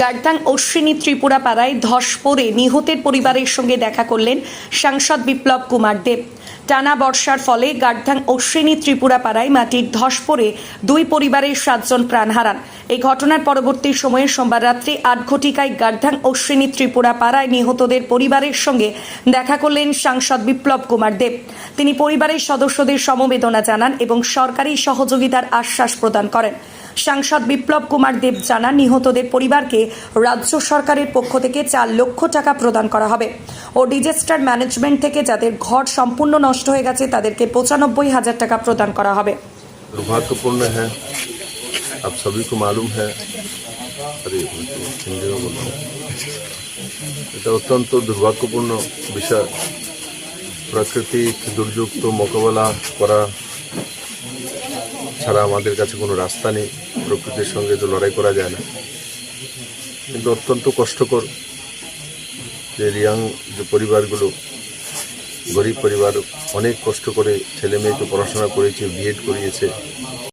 গার্দাং অশ্বিনী ত্রিপুরা পাড়ায় ধস পড়ে নিহতের পরিবারের সঙ্গে দেখা করলেন সাংসদ বিপ্লব কুমার দেব। টানা বর্ষার ফলে গার্ধাং অশ্বিনী ত্রিপুরা পাড়ায় মাটির ধস পড়ে দুই পরিবারের সাতজন প্রাণ হারান। এই ঘটনার পরবর্তী সময়ে সোমবার রাত্রি আট ঘটিকায় গার্ধাং অশ্বিনী ত্রিপুরা পাড়ায় নিহতদের পরিবারের সঙ্গে দেখা করলেন সাংসদ বিপ্লব কুমার দেব। তিনি পরিবারের সদস্যদের সমবেদনা জানান এবং সরকারি সহযোগিতার আশ্বাস প্রদান করেন। সাংসদ বিপ্লব কুমার দেব জানান নিহতদের পরিবারকে রাজ্য সরকারের পক্ষ থেকে চার লক্ষ টাকা প্রদান করা হবে ও ডিজাস্টার ম্যানেজমেন্ট থেকে যাদের ঘর সম্পূর্ণ নষ্ট হয়ে গেছে তাদেরকে পঁচানব্বই হাজার টাকা প্রদান করা হবে दुर्भाग्यपूर्ण है आप सभी को मालूम है अरे हिंदी में बोल रहा हूँ। এটা অত্যন্ত দুর্ভাগ্যপূর্ণ বিষয় প্রাকৃতিক দুর্যোগ তো মোকাবেলা করা ছাড়া আমাদের কাছে কোনো রাস্তা নেই, প্রকৃতির সঙ্গে তো লড়াই করা যায় না। কিন্তু অত্যন্ত কষ্টকর যে রিয়াং যে পরিবারগুলো, গরিব পরিবার অনেক কষ্ট করে ছেলে মেয়েকে পড়াশোনা করেছে বিএড করিয়েছে।